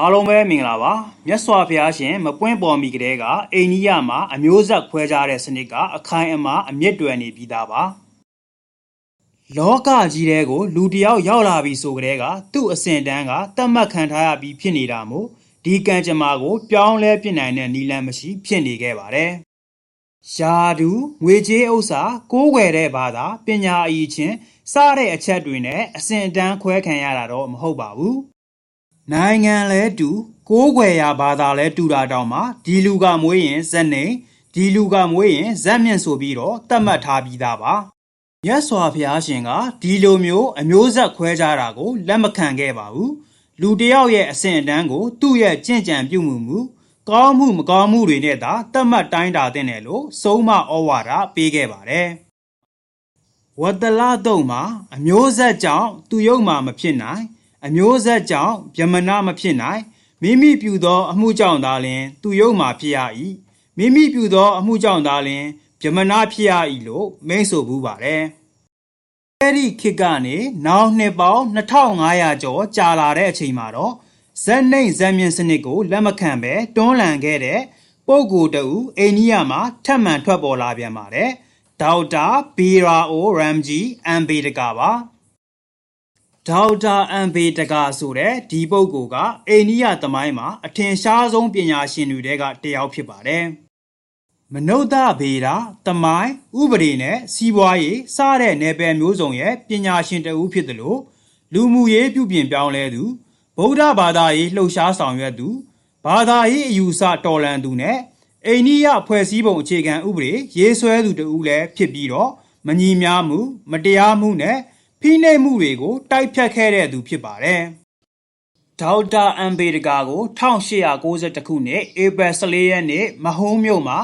အားလုံးပဲမင်္ဂလာပါမြတ်စွာဘုရားရှင်မပွင့်ပေါ်မီကလေးကအိန္ဒိယမှာအမျိုးဆက်ခွဲခြားတဲ့စနစ်ကအခိုင်အမာအမြင့်တွယ်နေပြီးသားပါလောကကြီးတဲ့ကိုလူတစ်ယောက်ရောက်လာပြီဆိုကြတဲ့ကသူ့အစဉ်တန်းကတတ်မှတ်ခံထားရပြီးဖြစ်နေတာမို့ဒီကံကြမ္မာကို ပြောင်းလဲပြစ်နိုင်တဲ့နီလန်မရှိဖြစ်နေခဲ့ပါတယ်ယာဒူငွေကြေးဥစ္စာကိုးကွယ်တဲ့ဘာသာပညာအည်ချင်းစတဲ့အချက်တွေနဲ့အစဉ်အတန်းခွဲခံရတာတော့မဟုတ်ပါဘူး နိုင်ငံလဲတူကိုးကွယ်ရာဘာသာလဲတူတာတောင်မှဒီလူကမွေးရင်ဇက်နေဒီလူကမွေးရင်ဇက်မြင့်ဆိုပြီးတော့တတ်မှတ်ထားပြီးသားပါမြတ်စွာဘုရားရှင်ကဒီလိုမျိုးအမျိုးဆက်ခွဲခြားတာကိုလက်မခံခဲ့ပါဘူးလူတစ်ယောက်ရဲ့အစဉ်အတန်းကို သူ့ရဲ့ကြင့်ကြံပြုမှုမှုကောင်းမှုမကောင်းမှုတွေနဲ့သာတတ်မှတ်တိုင်းတာတဲ့တယ်လို့ဆုံးမဩဝါဒပေးခဲ့ပါတယ်ဝတ္တလတုံမှာအမျိုးဆက်ကြောင့်သူယုံမှာမဖြစ်နိုင် အမျိုးဆက်ကြောင့်ဗြဟ္မဏမဖြစ်နိုင်မိမိပြုသောအမှုကြောင့်သာလျှင်သူယုံမှာဖြစ်ရ၏မိမိပြုသောအမှုကြောင့်သာလျှင်ဗြဟ္မဏဖြစ်ရ၏လို့မိန့်ဆိုဘူးပါတယ်အဲ့ဒီခေတ်ကနေနောက်နှစ်ပေါင်း2500ကျော်ကြာလာတဲ့အချိန်မှာတော့ဇက်နှိမ့်ဇက်မြင့်စနစ်ကိုလက်မခံပဲတွန်းလှန်ခဲ့တဲ့ပုဂ္ဂိုလ်တူအိန္ဒိယမှာထပ်မံထွက်ပေါ်လာပြန်ပါတယ်ဒေါက်တာဘီရာအိုရမ်ဂျီအမ်ဘေဒကာပါ ဒေါက်တာအမ်ဘေတကာဆိုတဲ့ဒီပုဂ္ဂိုလ်ကအိန္ဒိယသမိုင်းမှာအထင်ရှားဆုံးပညာရှင်တွေထဲကတစ်ယောက်ဖြစ်ပါတယ်။မနုဿဗေဒသမိုင်းဥပဒေနဲ့စီးပွားရေးစတဲ့နယ်ပယ်မျိုးစုံရဲ့ပညာရှင်တစ်ဦးဖြစ်တယ်လို့လူမှုရေးပြုပြင်ပြောင်းလဲသူဗုဒ္ဓဘာသာရေးလှုပ်ရှားဆောင်ရွက်သူဘာသာရေးအယူအဆတော်လှန်သူနဲ့အိန္ဒိယဖွဲ့စည်းပုံအခြေခံဥပဒေရေးဆွဲသူတဦးလည်းဖြစ်ပြီးတော့မညီမျှမှု မတရားမှုနဲ့ ဖိနှိပ်မှုတွေကို တိုက်ဖြတ်ခဲ့တဲ့သူဖြစ်ပါတယ်။ဒေါက်တာအမ်ဘေဒကာကို1892ခုနှစ်ဧပြီ14ရက်နေ့မဟုံးမြို့မှာ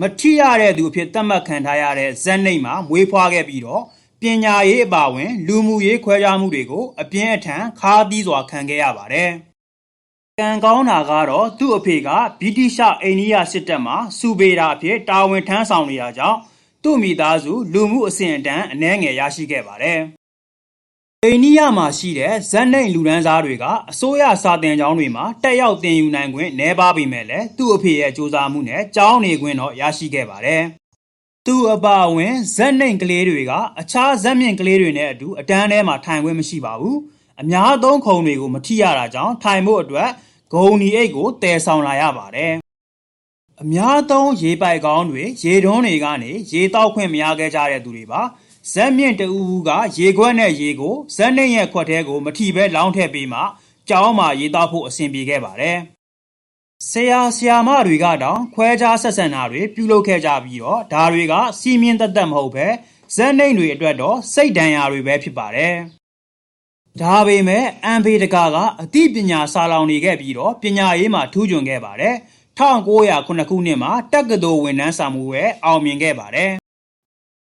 မထိရတဲ့သူအဖြစ်သတ်မှတ်ခံထားရတဲ့ဇက်နိတ်မှာမွေးဖွားခဲ့ပြီးတော့ပညာရေးအပါအဝင် လူမှုရေးခွဲခြားမှုတွေကို အပြင်းအထန်ခါးသီးစွာခံခဲ့ရပါတယ်။ကံကောင်းတာကတော့သူ့အဖေကဗြိတိရှအိန္ဒိယစစ်တပ်မှစူပေတာအဖြစ်တာဝန်ထမ်းဆောင်နေရကြောင်းသူ့မိသားစုလူမှုအစဉ်အတန်းအနှဲငယ်ရရှိခဲ့ပါတယ်။ အိန္ဒိယမှာရှိတဲ့ဇက်နိတ်လူဒန်းစားတွေက အစိုးရစာတင်ကျောင်းတွေမှာ တက်ရောက်သင်ယူနိုင်ခွင့်နှဲပါပေမဲ့လည်း သူ့အဖေရဲ့စူးစမ်းမှုနဲ့ ကျောင်းနေခွင့်တော့ ရရှိခဲ့ပါတယ်။သူအပါအဝင်ဇက်နိတ်ကလေးတွေက အခြားဇက်မြင့်ကလေးတွေနဲ့အတူ အတန်းထဲမှာ ထိုင်ခွင့်မရှိပါဘူး။အများသုံးခုံတွေကို မထိရတာကြောင့် ထိုင်ဖို့အတွက် ဂုံဒီအိတ်ကိုတည်ဆောင်လာရပါတယ်။အများသုံး ရေပိုက်ကောင်းတွေ ရေတွန်းတွေကနေ ရေတောက်ခွင့် မရခဲ့ကြတဲ့သူတွေပါ ဇက်မြင့်တူဦးကရေခွက်နဲ့ရေကိုဇက်နှိမ့်ရဲ့ခွက်ထဲကိုမထီပဲလောင်းထည့်ပြီးမှကြောင်းမှာရေတောက်ဖို့အဆင်ပြေခဲ့ပါတယ်ဆရာဆရာမတွေကတောင်ခွဲခြားဆက်ဆံတာတွေပြုလုပ်ခဲ့ကြပြီးတော့ဒါတွေကစီမင်းသက်သက်မဟုတ်ပဲဇက်နှိမ့်တွေအတွက်တော့စိတ်ဒဏ်ရာတွေပဲဖြစ်ပါတယ်ဒါပေမဲ့အမ်ဘေတကာကအသိပညာစာလောင်နေခဲ့ပြီးတော့ပညာရေးမှာထူးချွန်ခဲ့ပါတယ်1909ခုနှစ်မှာတက္ကသိုလ်ဝန်ထမ်းစာမှုပဲအောင်မြင်ခဲ့ပါတယ်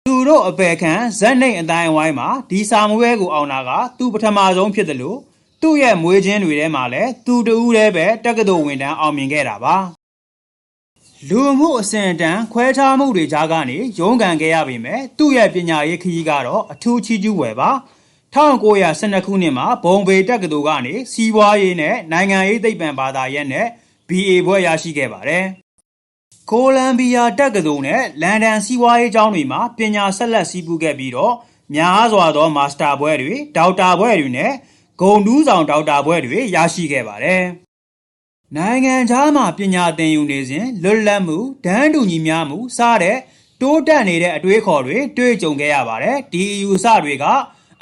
သူတို့အပယ်ခံဇက်နှိမ့်အတိုင်းအဝိုင်းမှာဒီစာမှုပဲကိုအောင်တာကသူပထမဆုံးဖြစ်တယ်လို့သူ့ရဲ့မွေးချင်းတွေထဲမှာလည်းသူတူဦးတည်းပဲတက္ကသိုလ်ဝန်ထမ်းအောင်မြင်ခဲ့တာပါလူမှုအစဉ်အတန်းခွဲခြားမှုတွေကြားကနေရုန်းကန်ခဲ့ရပေမဲ့သူ့ရဲ့ပညာရေးခရီးကတော့အထူးချီးကျူးွယ်ပါ1912ခုနှစ်မှာဘုံဘေတက္ကသိုလ်ကနေစီးပွားရေးနဲ့နိုင်ငံရေးသိပ္ပံဘာသာရပ်နဲ့ BA ဘွဲ့ရရှိခဲ့ပါတယ်။ ကိုလံဘီယာတက္ကသိုလ်နဲ့ လန်ဒန်စီးပွားရေးကျောင်းတွေမှာ ပညာဆက်လက်စီးပူးခဲ့ပြီးတော့ များစွာသော မာစတာဘွဲ့တွေ ဒေါက်တာဘွဲ့တွေနဲ့ ဂုံတူးဆောင်ဒေါက်တာဘွဲ့တွေ ရရှိခဲ့ပါတယ်။နိုင်ငံခြားမှာ ပညာသင်ယူနေစဉ် လွတ်လပ်မှုဒန်းတူညီမျှမှု စတဲ့ တိုးတက်နေတဲ့အတွေးခေါ်တွေ တွေ့ကြုံခဲ့ရပါတယ်။ဒီအယူဆတွေက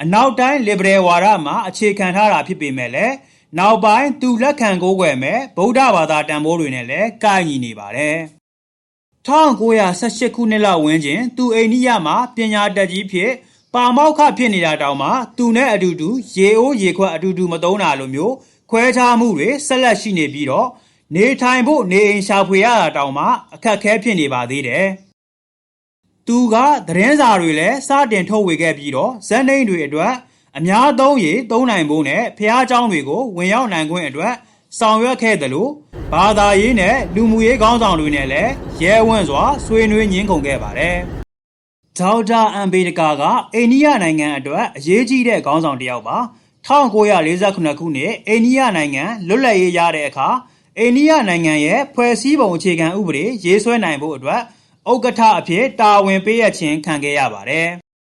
အနောက်တိုင်း liberal ဝါဒမှာ အခြေခံထားတာ ဖြစ်ပေမဲ့လည်း နောက်ပိုင်း သူလက်ခံကိုးကွယ်မဲ့ဗုဒ္ဓဘာသာတန်ဖိုးတွေနဲ့လည်း ကိုက်ညီနေပါတယ် 1918ခုနှစ်လောက်ဝန်းကျင် သူအိန္ဒိယမှာ ပညာတတ်ကြီးအဖြစ် ပါမောက္ခဖြစ်နေတာတောင်မှ သူနဲ့အတူတူ ရေအိုးရေခွက်အတူတူ မသုံးတာလိုမျိုး ခွဲခြားမှုတွေ ဆက်လက်ရှိနေပြီးတော့ နေထိုင်ဖို့နေအိမ်ရှာဖွေရတာတောင်မှ အခက်အခဲဖြစ်နေပါသေးတယ်။သူက သတင်းစာတွေလည်း စတင်ထုတ်ဝေခဲ့ပြီးတော့ ဇာတ်နိမ့်တွေအတွက် အများသုံးရေ သုံးနိုင်ဖို့နဲ့ ဘုရားကျောင်းတွေကို ဝင်ရောက်နိုင်ခွင့်အတွက် ဆောင်ရွက်ခဲ့တယ်လို့ဘာသာရေးနဲ့လူမှုရေးခေါင်းဆောင်တွေနဲ့လည်းရဲဝံ့စွာဆွေးနွေးညှင်းခုန်ခဲ့ပါတယ်။ဒေါက်တာအမ်ဘေဒကာကအိန္ဒိယနိုင်ငံအတွက်အရေးကြီးတဲ့ခေါင်းဆောင်တစ်ယောက်ပါ1948ခုနှစ်အိန္ဒိယနိုင်ငံလွတ်လပ်ရေးရတဲ့အခါအိန္ဒိယနိုင်ငံရဲ့ဖွဲ့စည်းပုံအခြေခံဥပဒေရေးဆွဲနိုင်ဖို့အတွက်ဥက္ကဋ္ဌအဖြစ်တာဝန်ပေးရခြင်းခံခဲ့ရပါတယ်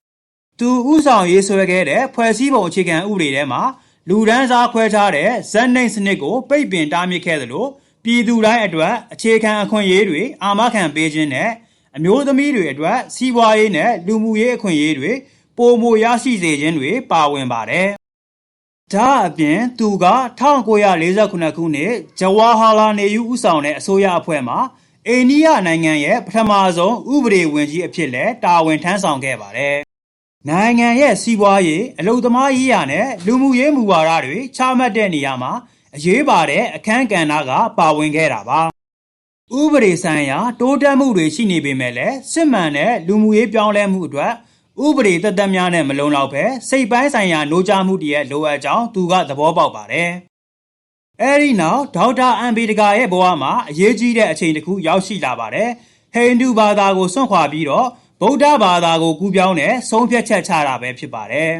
။သူဥဆောင်ရေးဆွဲခဲ့တဲ့ဖွဲ့စည်းပုံအခြေခံဥပဒေထဲမှာ လူဒန်းစားခွဲခြားတဲ့ဇက်နှိမ့်စနစ်ကိုပိတ်ပင်တားမြစ်ခဲ့သလိုပြည်သူတိုင်းအတွက်အခြေခံအခွင့်အရေးတွေအာမခံပေးခြင်းနဲ့အမျိုးသမီးတွေအတွက်စီးပွားရေးနဲ့လူမှုရေးအခွင့်အရေးတွေပိုမိုရရှိစေခြင်းတွေပါဝင်ပါတယ်။ဒါအပြင်သူက1948ခုနှစ်ဂျဝါဟာလာနေယူဦးဆောင်တဲ့အစိုးရအဖွဲ့မှာအိန္ဒိယနိုင်ငံရဲ့ပထမဆုံးဥပဒေဝင်ကြီးအဖြစ်လဲတာဝန်ထမ်းဆောင်ခဲ့ပါတယ်။ နိုင်ငံရဲ့စီးပွားရေးအလုပ်သမားရေးရာနဲ့လူမှုရေးမူဝါဒတွေချမှတ်တဲ့နေရာမှာအရေးပါတဲ့အခန်းကဏ္ဍကပါဝင်ခဲ့တာပါ။ဥပဒေဆိုင်ရာတိုးတက်မှုတွေရှိနေပေမဲ့လည်းစစ်မှန်တဲ့လူမှုရေးပြောင်းလဲမှုအတွက်ဥပဒေသက်သက်များနဲ့မလုံလောက်ပဲစိတ်ပိုင်းဆိုင်ရာနှိုးကြားမှုတည်းရဲ့လိုအပ်ကြောင်းသူကသဘောပေါက်ပါတယ်။အဲဒီနောက်ဒေါက်တာအမ်ဘီဒကာရဲ့ဘဝမှာအရေးကြီးတဲ့အချိန်တစ်ခုရောက်ရှိလာပါတယ်။ဟိန္ဒူဘာသာကိုစွန့်ခွာပြီးတော့ ဗုဒ္ဓဘာသာကိုကူးပြောင်းတဲ့ဆုံးဖြတ်ချက်ချတာပဲဖြစ်ပါတယ်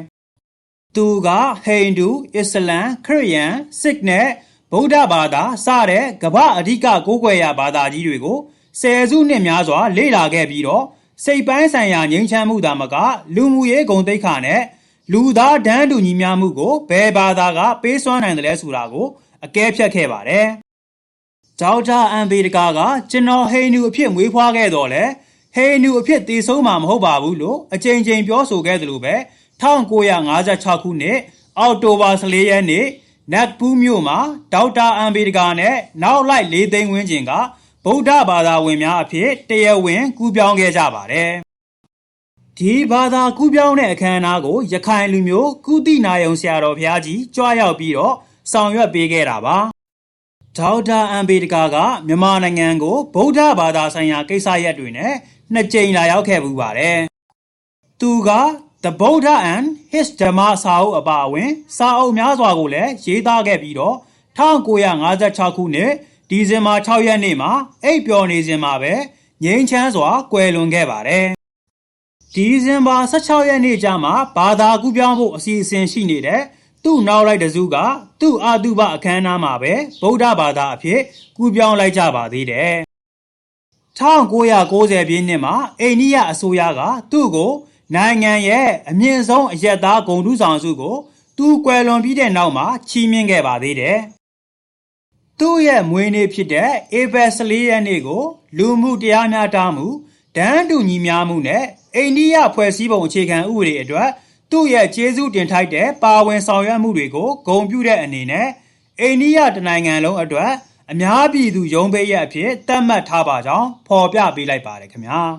။သူကဟိန္ဒူ၊အစ္စလမ်၊ခရစ်ယာန်၊စစ်နဲ့ဗုဒ္ဓဘာသာစတဲ့ကမ္ဘာအဓိကကိုးကွယ်ရာဘာသာကြီးတွေကိုဆယ်စုနှစ်များစွာ လေ့လာခဲ့ပြီးတော့စိတ်ပိုင်းဆိုင်ရာငြိမ်းချမ်းမှုသာမက လူမှုရေးဂုဏ်သိက္ခာနဲ့လူသားဒန်းတူညီမျှမှုကိုဘယ်ဘာသာကပေးစွမ်းနိုင်တယ်လဲဆိုတာကိုအကဲဖြတ်ခဲ့ပါတယ်။ဒေါက်တာအမ်ဘေဒကာကကျွန်တော်ဟိန္ဒူအဖြစ်မွေးဖွားခဲ့တော့လေ ဟိန္ဒူအဖြစ်တည်ဆုံးမှာမဟုတ်ပါဘူးလို့အကြိမ်ကြိမ်ပြောဆိုခဲ့သလိုပဲ1956ခုနှစ်အောက်တိုဘာ14ရက်နေ့နတ်ပူးမြို့မှာဒေါက်တာအမ်ဘေဒကာနဲ့နောက်လိုက်၄သိန်းဝန်းကျင်ကဗုဒ္ဓဘာသာဝင်များအဖြစ်တရားဝင်ကူးပြောင်းခဲ့ကြပါတယ်။ဒီဘာသာကူးပြောင်းတဲ့အခမ်းအနားကိုရခိုင်လူမျိုးကုတိနာယုံဆရာတော်ဘုရားကြီးကြွားရောက်ပြီးတော့ဆောင်ရွက်ပေးခဲ့တာပါ။ ဒေါက်တာအမ်ဘေဒကာကမြန်မာနိုင်ငံကိုဗုဒ္ဓဘာသာဆိုင်ရာကိစ္စရပ်တွေနဲ့နှစ်ကြိမ်လာရောက်ခဲ့ပူပါတယ်။သူက The Buddha and His Dhamma စာအုပ်အပါအဝင် စာအုပ်များစွာကိုလည်းရေးသားခဲ့ပြီးတော့1956ခုနှစ်ဒီဇင်ဘာ6ရက်နေ့မှာအိပ်ပျော်နေစဉ်မှာပဲငိမ့်ချမ်းစွာကွယ်လွန်ခဲ့ပါတယ်။ဒီဇင်ဘာ16ရက်နေ့ကျမှဘာသာကူးပြောင်းဖို့အစီအစဉ်ရှိနေတဲ့ သူ့နောက်လိုက်တစုကသူ့အာတုဘအခမ်းအနားမှာပဲဗုဒ္ဓဘာသာအဖြစ်ကူးပြောင်းလိုက်ကြပါသေးတယ်။1990ပြည့်နှစ်မှာအိန္ဒိယအစိုးရကသူ့ကိုနိုင်ငံရဲ့အမြင့်ဆုံးအရက်သားဂုဏ်ထူးဆောင်စုကိုသူကွယ်လွန်ပြီးတဲ့နောက်မှာချီးမြှင့်ခဲ့ပါသေးတယ်။သူ့ရဲ့မွေးနေ့ဖြစ်တဲ့ဧပြီ14ရက်နေ့ကို လူမှုတရားမျှတမှုဒန်းတူညီမျှမှုနဲ့အိန္ဒိယဖွဲ့စည်းပုံအခြေခံဥပဒေအတွက် သူ့ရဲ့ကျေးဇူးတင်ထိုက်တဲ့ပါဝင်ဆောင်ရွက်မှုတွေကိုဂုဏ်ပြုတဲ့အနေနဲ့အိန္ဒိယတနိုင်ငံလုံးအတွက်အများပြည်သူရုံးပိတ်ရက်အဖြစ်သတ်မှတ်ထားပါကြောင်းဖော်ပြပေးလိုက်ပါတယ်ခင်ဗျာ။